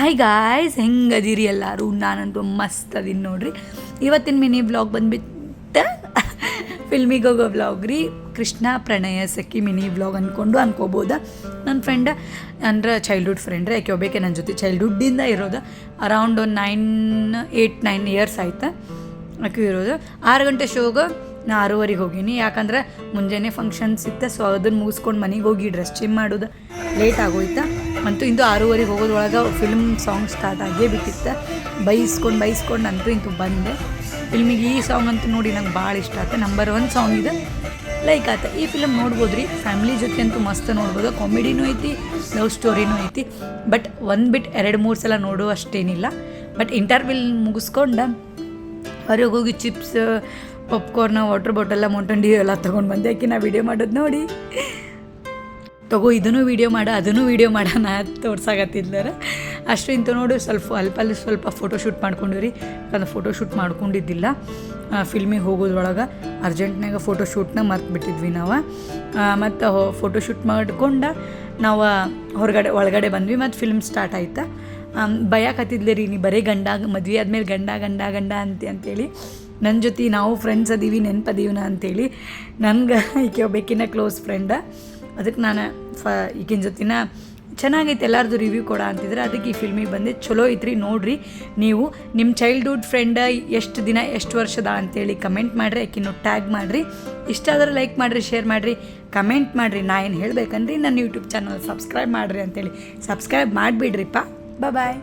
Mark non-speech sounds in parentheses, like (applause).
Hi guys ಹೆಂಗದಿರಿ ಎಲ್ಲರೂ? ನಾನಂತೂ ಮಸ್ತ್ ಅದೀನಿ ನೋಡ್ರಿ. ಇವತ್ತಿನ ಮಿನಿ ಬ್ಲಾಗ್ ಬಂದ್ಬಿಟ್ಟು ಫಿಲ್ಮಿಗೆ ಹೋಗೋ ಬ್ಲಾಗ್ ರೀ. ಕೃಷ್ಣ ಪ್ರಣಯ ಸಖಿ ಮಿನಿ ಬ್ಲಾಗ್ ಅಂದ್ಕೊಂಡು ಅನ್ಕೋಬೋದ? ನನ್ನ ಫ್ರೆಂಡ ಅಂದ್ರೆ ಚೈಲ್ಡ್ಹುಡ್ ಫ್ರೆಂಡ್ ರೀ. ಯಾಕೆ ಒಬ್ಬಕ್ಕೆ ನನ್ನ ಜೊತೆ ಚೈಲ್ಡ್ಹುಡ್ಡಿಂದ ಇರೋದು. ಅರೌಂಡ್ ಒಂದು ನೈನ್ ಏಯ್ಟ್ ನೈನ್ ಇಯರ್ಸ್ ಆಯ್ತು? ಆಕೆ ಇರೋದು. ಆರು ಗಂಟೆ ಶೋಗೆ ನಾ ಆರೂವರೆಗೆ ಹೋಗೀನಿ. ಯಾಕಂದ್ರೆ ಮುಂಜಾನೆ ಫಂಕ್ಷನ್ಸ್ ಇತ್ತು ಸೊ ಅದನ್ನು ಮುಗಿಸ್ಕೊಂಡು ಮನೆಗೆ ಹೋಗಿ ಡ್ರೆಸ್ ಚೇಂಜ್ ಮಾಡೋದು. ಲೇಟ್ ಆಗೋಯ್ತು? ಅಂತೂ ಇಂದು ಆರೂವರೆಗೆ ಹೋಗೋದ್ರೊಳಗೆ ಫಿಲ್ಮ್ ಸಾಂಗ್ ಸ್ಟಾರ್ಟ್ ಆಗೇ ಬಿಟ್ಟಿತ್ತು. ಬೈಸ್ಕೊಂಡು ಬೈಸ್ಕೊಂಡು ಅಂತೂ ಇಂತೂ ಬಂದೆ. ಫಿಲ್ಮಿಗೆ ಈ ಸಾಂಗ್ ಅಂತೂ ನೋಡಿ ನಂಗೆ ಭಾಳ ಇಷ್ಟ ಆಯ್ತು. ನಂಬರ್ ಒನ್ ಸಾಂಗ್ ಇದು. ಲೈಕ್ ಆಯ್ತು, ಈ ಫಿಲಮ್ ನೋಡ್ಬೋದು ರೀ ಫ್ಯಾಮಿಲಿ ಜೊತೆ ಅಂತೂ ಮಸ್ತ್ ನೋಡ್ಬೋದು. ಕಾಮಿಡಿನೂ ಐತಿ ಲವ್ ಸ್ಟೋರಿನೂ ಐತಿ. ಬಟ್ ಒಂದು ಬಿಟ್ಟು ಎರಡು ಮೂರು ಸಲ ನೋಡೋ ಅಷ್ಟೇನಿಲ್ಲ. ಬಟ್ ಇಂಟರ್ವಿಲ್ ಮುಗಿಸ್ಕೊಂಡು ಹೊರಗೆ ಹೋಗಿ ಚಿಪ್ಸ್ ಪಾಪ್ಕಾರ್ನ ವಾಟ್ರ್ ಬಾಟಲ್ ಮೊಂಟಂಡಿ ಎಲ್ಲ ತೊಗೊಂಡು ಬಂದೆ. ಆಕೆ ನಾ ವೀಡಿಯೋ ಮಾಡೋದು ನೋಡಿ. ತಗೋ, ಇದನ್ನು ವೀಡಿಯೋ ಮಾಡ, ಅದನ್ನು ವೀಡಿಯೋ ಮಾಡೋಣ ತೋರ್ಸಾಕತ್ತಿದ್ಲಾರ ಅಷ್ಟು ಇಂಥ ನೋಡು, ಸ್ವಲ್ಪ ಅಲ್ಪ ಅಲ್ಲಿ ಸ್ವಲ್ಪ ಫೋಟೋಶೂಟ್ ಮಾಡ್ಕೊಂಡಿರಿ ಯಾಕಂದ್ರೆ ಫೋಟೋಶೂಟ್ ಮಾಡ್ಕೊಂಡಿದ್ದಿಲ್ಲ. ಫಿಲ್ಮಿಗೆ ಹೋಗೋದ್ರೊಳಗೆ ಅರ್ಜೆಂಟ್ನಾಗ ಫೋಟೋಶೂಟ್ನ ಮರ್ತು ಬಿಟ್ಟಿದ್ವಿ ನಾವು. ಮತ್ತು ಫೋಟೋಶೂಟ್ ಮಾಡ್ಕೊಂಡು ನಾವು ಹೊರಗಡೆ, ಒಳಗಡೆ ಬಂದ್ವಿ ಮತ್ತು ಫಿಲ್ಮ್ ಸ್ಟಾರ್ಟ್ ಆಯ್ತಾ. ಭಯಕತ್ತಿದ್ಲೆ ರೀ ನೀ ಬರೀ ಗಂಡ, ಮದ್ವೆ ಆದ್ಮೇಲೆ ಗಂಡ ಗಂಡ ಗಂಡ ಅಂತ ಅಂತೇಳಿ. ನನ್ನ ಜೊತೆ ನಾವು ಫ್ರೆಂಡ್ಸ್ ಅದೀವಿ, ನೆನಪದೀವನ ಅಂತೇಳಿ. ನನಗೆ (laughs) ಈಕೆ ಒಬ್ಬಾಕಿನ ಕ್ಲೋಸ್ ಫ್ರೆಂಡ ಅದಕ್ಕೆ ನಾನು ಫ ಈಗಿನ ಜೊತಿನ ಚೆನ್ನಾಗೈತೆ ಎಲ್ಲರದು ರಿವ್ಯೂ ಕೊಡ ಅಂತಿದ್ರೆ ಅದಕ್ಕೆ ಈ ಫಿಲ್ಮಿಗೆ ಬಂದೆ. ಚಲೋ ಐತ್ರಿ, ನೋಡ್ರಿ. ನೀವು ನಿಮ್ಮ ಚೈಲ್ಡ್ಹುಡ್ ಫ್ರೆಂಡ ಎಷ್ಟು ದಿನ, ಎಷ್ಟು ವರ್ಷದ ಅಂತೇಳಿ ಕಮೆಂಟ್ ಮಾಡಿರಿ, ಆಕಿನೂ ಟ್ಯಾಗ್ ಮಾಡಿರಿ. ಇಷ್ಟ ಲೈಕ್ ಮಾಡಿರಿ ಶೇರ್ ಮಾಡಿರಿ. ಕಮೆಂಟ್ ಮಾಡಿರಿ. ನಾ ಏನು ಹೇಳ್ಬೇಕಂದ್ರಿ, ನನ್ನ ಯೂಟ್ಯೂಬ್ ಚಾನಲ್ ಸಬ್ಸ್ಕ್ರೈಬ್ ಮಾಡಿರಿ ಅಂತೇಳಿ. ಸಬ್ಸ್ಕ್ರೈಬ್ ಮಾಡಿಬಿಡ್ರಿಪ್ಪ. ಬಾಯ್